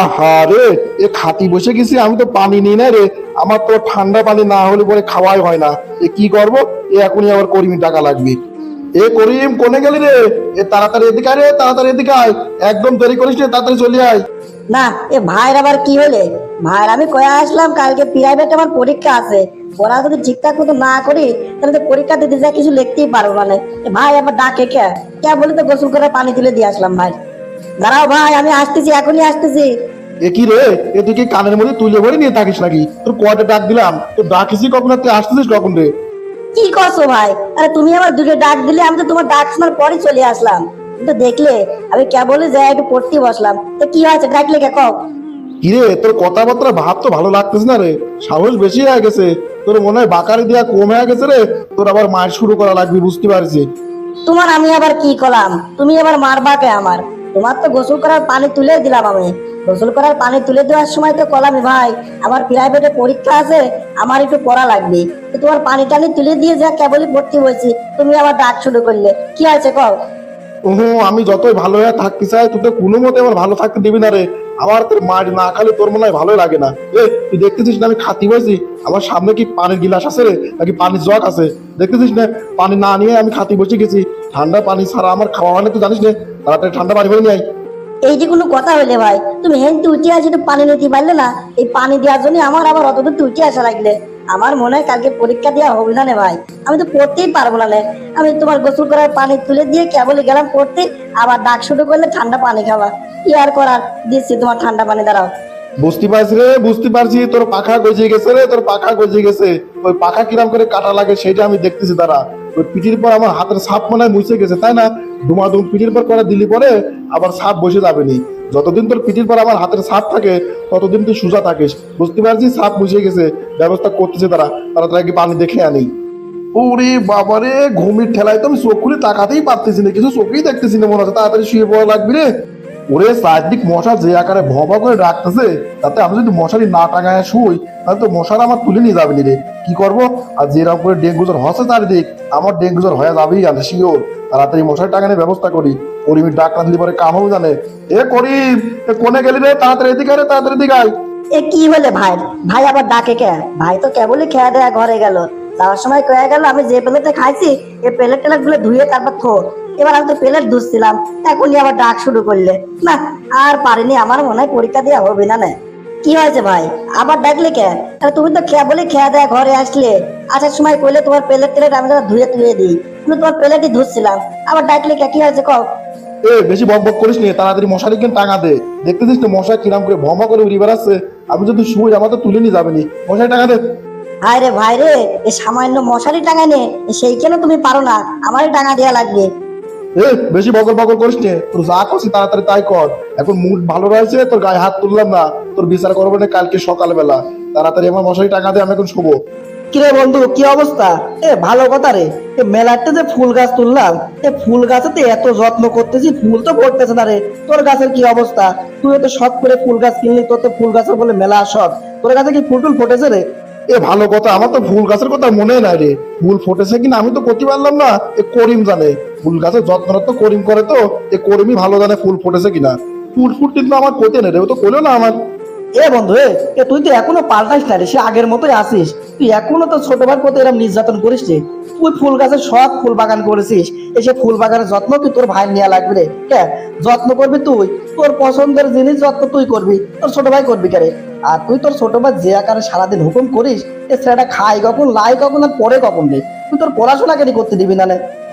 আহা রে, এ খাতি বসে গেছি, আমি তো পানি নিই না রে। আমার তো ঠান্ডা পানি না হলে পরে খাওয়াই হয় না। এ কি করব? এ এখনই আবার করিমি টাকা লাগবে। এ করিম, কোনে গেলি রে? এ তাড়াতাড়ি এদিকে রে, তাড়াতাড়ি এদিকে আয়। একদম দেরি করিস রে তাড়াতাড়ি চলে আয়। না, এ ভাইয়ের আবার কি হলে ভাইয়ের আমি কয়ে আসলাম, কালকে প্রাইভেট আমার পরীক্ষা আছে। পড়া যদি ঠিকঠাক মতো না করি, তাহলে তো পরীক্ষা দিতে যা কিছু লিখতেই পারব না এ ভাই আবার ডাকে কে? কে বলে তো গোসল করে পানি তুলে দিয়ে আসলাম ভাই। দাঁড়াও ভাই আমি আসতেছি এখনই আসতেছি। এ কি রে? এ তুই কি কানের মধ্যে তুলে ভরে নিয়ে থাকিস নাকি? তোর কয়টা ডাক দিলাম। তোর ডাকিসই কখন আর তুই আসতেছিস কখন রে? কি করছ ভাই? আরে তুমি আমার দুটো ডাক দিলে আমি তো তোমার ডাক শোনার পরে চলে আসলাম। কিন্তু দেখলে আমি কেবলই যাই একটু পড়তে বসলাম। তো কি হয়েছে? ডাকলে কে কও। কি রে তোর কথাবার্তা ভাব তো ভালো লাগতেছে না রে? সাহস বেশি হয়ে গেছে। তোর মনে হয় বাকারি কম হয়ে গেছে রে? তোর আবার মায়ের শুরু করা লাগবে বুঝতে পারছি। তোমার আমি আবার কি করলাম তুমি আবার মারবা কে আমার? তোমার তো গোসল করার পানি তুলে দিলাম আমি। গোসল করার পানি তুলে দেওয়ার সময় তো কলামি ভাই, আমার প্রাইভেটে পরীক্ষা আছে, আমার একটু পড়া লাগবে। তো তোমার পানি টানি তুলে দিয়ে যা কেবলই ভর্তি হয়েছি, তুমি আবার ডাক শুরু করলে। কি হয়েছে কও? ওহো, আমি যতই ভালো হয়ে থাকতে চাই, তুই তো কোনো মতে আমার ভালো থাকতে দিবি না রে। আমার তোর মার না খালি তোর মনে হয় ভালোই লাগে না। এ তুই দেখতেছিস না আমি খাতি বসি আমার সামনে কি পানির গিলাস আছে রে, নাকি পানির জগ আছে? দেখতেছিস না? পানি না নিয়ে আমি খাতি বসে গেছি। ঠান্ডা পানি ছাড়া আমার খাওয়া হয় না, তুই জানিস না? তাড়াতাড়ি ঠান্ডা পানি ভরে নিয়ে আয়। এই যে কোনো কথা হইলে ভাই তুমি হেনতে উঠে আসে একটু পানি নিতে পারলে না? এই পানি দেওয়ার জন্য আমার আবার অত দূর উঠে আসা লাগলে। আমার মনে হয় কালকে পরীক্ষা দেওয়া হবে না রে ভাই। আমি তো পড়তেই পারব না রে। আমি তোমার গোসল করার পানি তুলে দিয়ে কেবলই গেলাম পড়তে আবার ডাক শুরু করলে ঠান্ডা পানি খাওয়া। কি আর করার? দিচ্ছি তোমার ঠান্ডা পানি দাঁড়াও। বুঝতে পারছি রে বুঝতে পারছি তোর পাখা গজিয়ে গেছে রে তোর পাখা গজিয়ে গেছে। ওই পাখা কিরাম করে কাটা লাগে সেটা আমি দেখতেছি তারা ওই পিঠির পর আমার হাতের সাপ মনে হয় মুছে গেছে তাই না? দুমাদুম পিঠের পর করে দিলি পরে আবার সাপ বসে যাবে নি। যতদিন তোর পিঠের পর আমার হাতের সাপ থাকে, ততদিন তুই সোজা থাকিস। বুঝতে পারছি সাপ বসে গেছে, ব্যবস্থা করতেছে তারা। তারা তারা কি পানি দেখে আনি। ওরে বাবারে ঘুমির ঠেলায় তো আমি চোখ খুলে তাকাতেই পারতেছি না, কিছু চোখেই দেখতেছি না মনে হচ্ছে। তাড়াতাড়ি শুয়ে পড়া লাগবে রে। ওরে চারদিক মশা যে আকারে ভবা করে রাখতেছে তাতে আমি যদি মশারি না টাঙায় শুই, তাহলে তো মশার আমার তুলে নিয়ে যাবে রে। কি করব? আর যেরকম করে ডেঙ্গু জ্বর হচ্ছে চারিদিক, আমার ডেঙ্গু জ্বর হয়ে যাবেই আমি শিওর। তাড়াতাড়ি মশারি টাঙানোর ব্যবস্থা করি। করিমির ডাক্তার দিলে পরে কাম হবে জানে। এ করিম, এ কোনে গেলি রে? তাড়াতাড়ি এদিকে রে, তাড়াতাড়ি এদিকে আয়। এ কি হলে ভাই? ভাই আবার ডাকে কে? ভাই তো কেবলই খেয়া দেয়া ঘরে গেল। যাওয়ার সময় কয়ে গেল, আমি যে প্লেটে খাইছি এই প্লেট টেলেটগুলো ধুয়ে তারপর থো। এবার আমি তো প্লেট ধুচ্ছিলাম এখনই আবার ডাক শুরু করলে। না আর পারিনি আমার মনে হয় পরীক্ষা দেওয়া হবে না না। কি হয়েছে ভাই? আবার ডাকলে কে? তাহলে তুমি তো খেয়া বলে খেয়া দেয়া ঘরে আসলে। আসার সময় কইলে তোমার প্লেট টেলেট আমি ধুয়ে ধুয়ে দিই। কিন্তু তোমার প্লেটই ধুচ্ছিলাম আবার ডাকলে কে? কি হয়েছে কও? এ বেশি বক বক করিস নি তাড়াতাড়ি মশারি কেন টাঙা দে। দেখতেছিস তো মশা কিরাম করে ভমা করে উড়ি বেড়াচ্ছে। আমি যদি শুই আমার তো তুলে নিয়ে যাবে নি। মশারি টাঙা দে। হায় রে ভাই রে এই সামান্য মশারি টাঙা নে সেই কেন তুমি পারো না? আমারই টাঙা দেওয়া লাগবে। এ, বেশি বকর বকর করিস নে। তোর যা করছি তাড়াতাড়ি তাই কর। এখন মুড ভালো রয়েছে, তোর গায়ে হাত তুললাম না। তোর বিচার করব না কালকে সকালবেলা। তাড়াতাড়ি আমার মশারি টাকা দিয়ে আমি এখন শুবো। কিরে বন্ধু, কি অবস্থা? এ, ভালো কথা রে। এ, মেলাতে যে ফুল গাছ তুললাম, এ, ফুল গাছেতে এত যত্ন করতেছি, ফুল তো পড়তেছে না রে। তোর গাছের কি অবস্থা? তুই তো শখ করে ফুল গাছ কিনলি, তোর তো ফুল গাছের বলে মেলা শখ তোর কাছে কি ফুল টুল ফুটেছে রে? এ ভালো কথা, আমার তো ফুল গাছের কথা মনে নাই রে। ফুল ফুটেছে কিনা আমি তো করতে পারলাম না, এ করিম জানে। ফুল গাছের যত্ন তো করিম করে তো, এ করিমই ভালো জানে ফুল ফুটেছে কিনা। ফুল ফুট কিন্তু আমার কোথায় নেই রে, ও তো করল না আমার। এ বন্ধু, এ তুই তো এখনও পাল্টাইস না রে, সে আগের মতোই আসিস তুই এখনও তো ছোট ভাই প্রতি এরকম নির্যাতন করিস রে। তুই ফুল গাছের সব ফুল বাগান করেছিস। এসে ফুল বাগানের যত্ন কি তোর ভাই নেওয়া লাগবে রে? কে? যত্ন করবি তুই? তোর পছন্দের জিনিস যত্ন তুই করবি। তোর ছোট ভাই করবি কে আর তুই তোর ছোট ভাই যে আকারে সারাদিন হুকুম করিস, এ ছেলেটা খাই কখন, লাই কখন আর পরে কখন রে? তুই তোর পড়াশোনা কেন করতে দিবি না?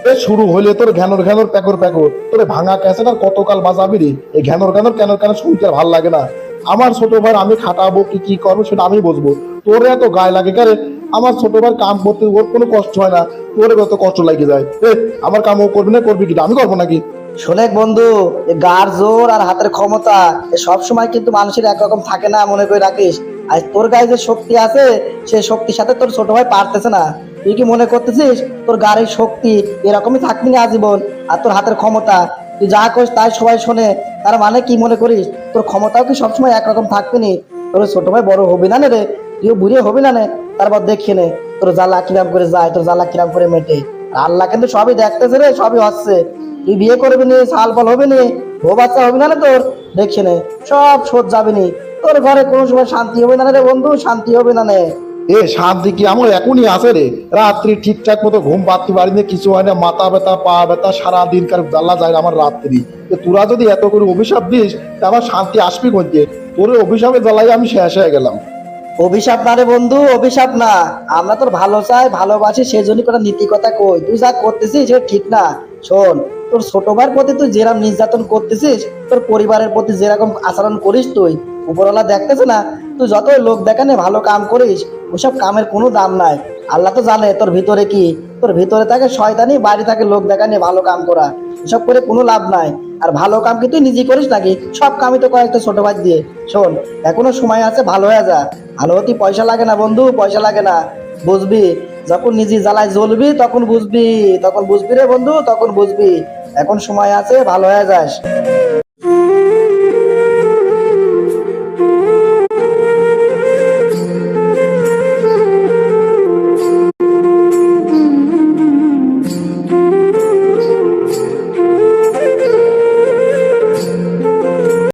এ শুরু হইলে তোর ঘ্যানোর ঘ্যানোর প্যাকর প্যাকর। তোর ভাঙা ক্যাসেট আর কতকাল বাজাবি রে? এই ঘ্যানোর ঘ্যানোর কেন কেন শুনতে ভালো লাগে না? আমার ছোট ভাই, আমি খাটাবো, কি কি করব, সেটা আমি বুঝব। তোর এত গায়ে লাগে কারে? আমার ছোট ভাই কাম করতে, ওর কোনো কষ্ট হয় না। তোর কত কষ্ট লাগে যায়। এ, আমার কাম ও করবি না, করবি কি? আমি করব নাকি? শোনেক বন্ধু গার জোর আর হাতের ক্ষমতা সব সময় কিন্তু মানুষের একরকম থাকে না, মনে করে রাখিস। আর তোর গায়ে যে শক্তি আছে, সে শক্তির সাথে তোর ছোট ভাই পারতেছে না। তুই কি মনে করতেছিস, তোর গাড়ির শক্তি এরকমই থাকবি না আজীবন, আর তোর হাতের ক্ষমতা তুই যা করিস তাই সবাই শোনে। তার মানে কি মনে করিস? তোর ক্ষমতাও কি সবসময় একরকম থাকবে নি তোর ছোট ভাই বড় হবি না রে? তুইও বুড়ি হবি না নে? তারপর দেখিয়ে নে। তোর জ্বালা কিরাম করে যায়, তোর জ্বালা কিরাম করে মেটে। আল্লাহ কিন্তু সবই দেখতেছে রে, সবই হচ্ছে। তুই বিয়ে করবি নি, সাল ফল হবে নি ও বাচ্চা হবে না তোর? দেখছে নে। সব শোধ যাবে নি। তোর ঘরে কোনো সময় শান্তি হবে না রে বন্ধু, শান্তি হবে না নে। এ শান্তি কি আমার এখনই আছে রে। রাত্রি ঠিকঠাক মতো ঘুম বাড়িতে কিছু হয় না, মাথা ব্যথা, পা ব্যথা, সারাদিন দিনকার জ্বালা যায় আমার রাত্রি। তোরা যদি এত করে অভিশাপ দিস, তা আমার শান্তি আসবি কোনকে তোর অভিশাপে জ্বালাই আমি শেষ হয়ে গেলাম। অভিশাপ না রে বন্ধু, অভিশাপ না। আমরা তোর ভালো চাই, ভালোবাসি, সেই জন্যই কোনো নীতি কথা কই। তুই যা করতেছিস, সেটা ঠিক না। শোন, তোর ছোট ভাইয়ের প্রতি তুই যেরকম নির্যাতন করতেছিস, তোর পরিবারের প্রতি যেরকম আচরণ করিস তুই, উপরওয়ালা দেখতেছে না তুই যতই লোক দেখানে ভালো কাম করিস, ওসব কামের কোনো দাম নাই। আল্লাহ তো জানে তোর ভিতরে কি। তোর ভিতরে থাকে শয়তানি বাইরে থাকে লোক দেখানে ভালো কাম করা। এসব করে কোনো লাভ নাই। আর ভালো কাম কি তুই নিজে করিস নাকি? সব কামই তো কয়েকটা ছোট ভাই দিয়ে। শোন, এখনও সময় আছে, ভালো হয়ে যা। ভালো হতে পয়সা লাগে না বন্ধু, পয়সা লাগে না। বুঝবি, যখন নিজে জ্বালায় জ্বলবি, তখন বুঝবি তখন বুঝবি রে বন্ধু, তখন বুঝবি। এখন সময় আছে, ভালো হয়ে যাস।